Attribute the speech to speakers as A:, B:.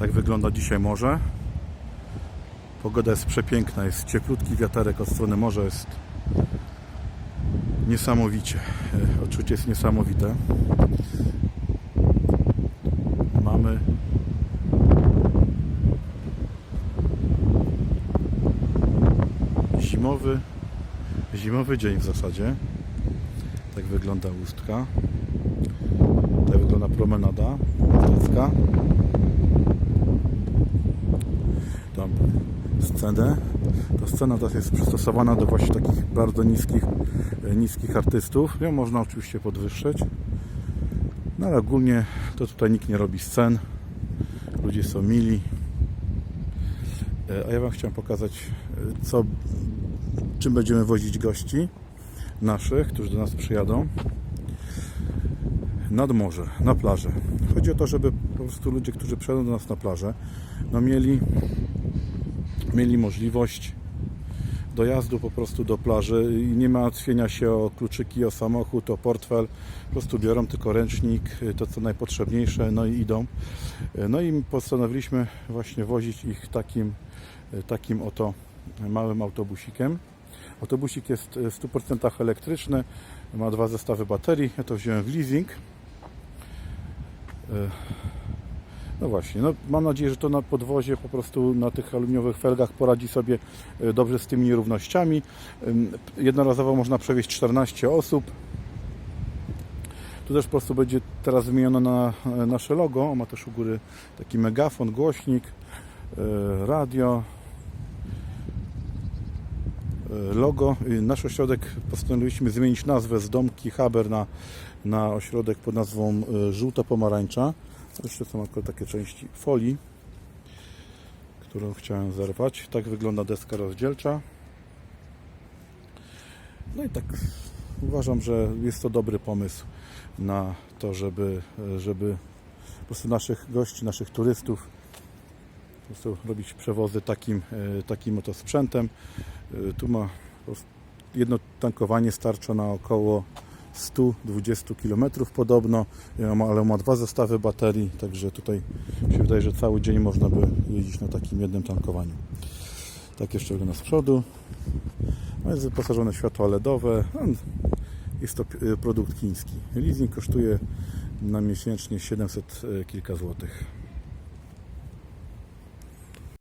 A: Tak wygląda dzisiaj morze. Pogoda jest przepiękna, jest cieplutki wiaterek od strony morza, jest niesamowicie. E, Odczucie jest niesamowite. Mamy zimowy, zimowy dzień w zasadzie. Tak wygląda ustka. Wygląda promenada Zdecka. Tam scenę. Ta scena teraz jest przystosowana do właśnie takich bardzo niskich, e, niskich artystów. Ją można oczywiście podwyższyć. No ale ogólnie to tutaj nikt nie robi scen. Ludzie są mili. E, A ja Wam chciałem pokazać, e, co, czym będziemy wozić gości naszych, którzy do nas przyjadą nad morze, na plażę. Chodzi o to, żeby po prostu ludzie, którzy przyjadą do nas na plażę, no mieli, mieli możliwość dojazdu po prostu do plaży i nie martwienia się o kluczyki, o samochód, o portfel. Po prostu biorą tylko ręcznik, to co najpotrzebniejsze, no i idą. No i postanowiliśmy właśnie wozić ich takim, takim oto małym autobusikiem. Autobusik jest w 100% elektryczny, ma dwa zestawy baterii. Ja to wziąłem w leasing. E, No właśnie, no mam nadzieję, że to na podwozie po prostu na tych aluminiowych felgach poradzi sobie e, dobrze z tymi nierównościami. Jednorazowo można przewieźć 14 osób. Tu też po prostu będzie teraz wymienione na e, nasze logo. Ma też u góry taki megafon, głośnik, radio, logo. Nasz ośrodek postanowiliśmy zmienić nazwę z Domki Haber na, na ośrodek pod nazwą e, Żółto-Pomarańcza. Jeszcze są tylko takie części folii, którą chciałem zerwać. Tak wygląda deska rozdzielcza. No i tak uważam, że jest to dobry pomysł na to, żeby, żeby po prostu naszych gości, naszych turystów po prostu robić przewozy takim, e, takim oto sprzętem. E, Tu ma jedno tankowanie starcza na około 120 km podobno, ma- ale ma dwa zestawy baterii, także tutaj mi się wydaje, że cały dzień można by jeździć na takim jednym tankowaniu. Tak jeszcze wygląda z przodu. No jest wyposażone w światła LEDowe. Jest to e, produkt chiński. Leasing kosztuje na miesięcznie 700 kilka złotych.